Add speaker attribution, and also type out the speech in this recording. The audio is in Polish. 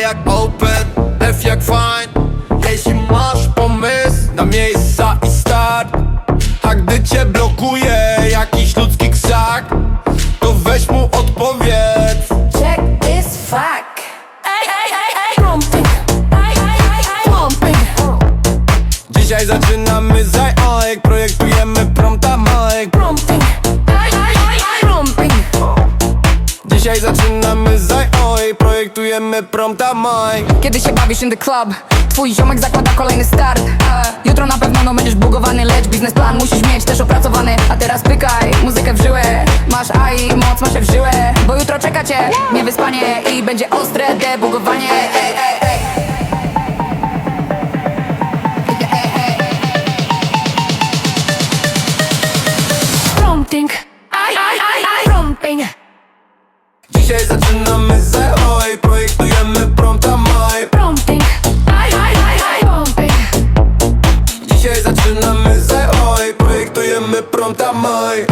Speaker 1: jak open, F jak fine Jeśli masz pomysł na miejsca i start A gdy cię blokuje jakiś ludzki krzak To weź mu odpowiedz
Speaker 2: Check this fuck.
Speaker 3: Ej, ej, ej, ej. Pumping. Ej, ej, ej, ej. Pumping.
Speaker 1: Dzisiaj zaczynamy zajojek Projektujemy. Ej,
Speaker 3: ej, ej, ej. Pumping.
Speaker 1: Dzisiaj zaczynamy zajojek Mike
Speaker 2: Kiedy się bawisz in the club Twój ziomek zakłada kolejny start. Jutro na pewno no będziesz bugowany Lecz biznesplan musisz mieć też opracowany. A teraz pykaj muzykę w żyłę. Masz AI, moc ma się w żyłę Bo jutro czeka cię niewyspanie I będzie ostre debugowanie. Ej, ej, ej.
Speaker 3: Prompting. Aj, aj, aj, aj. Prompting.
Speaker 1: Dzisiaj zaczynamy za haj Projektujemy prompta maj.
Speaker 3: Prompting Aj, aj, aj, aj,
Speaker 2: pumping
Speaker 1: Dzisiaj zaczynamy ze oj. Projektujemy prompta maj.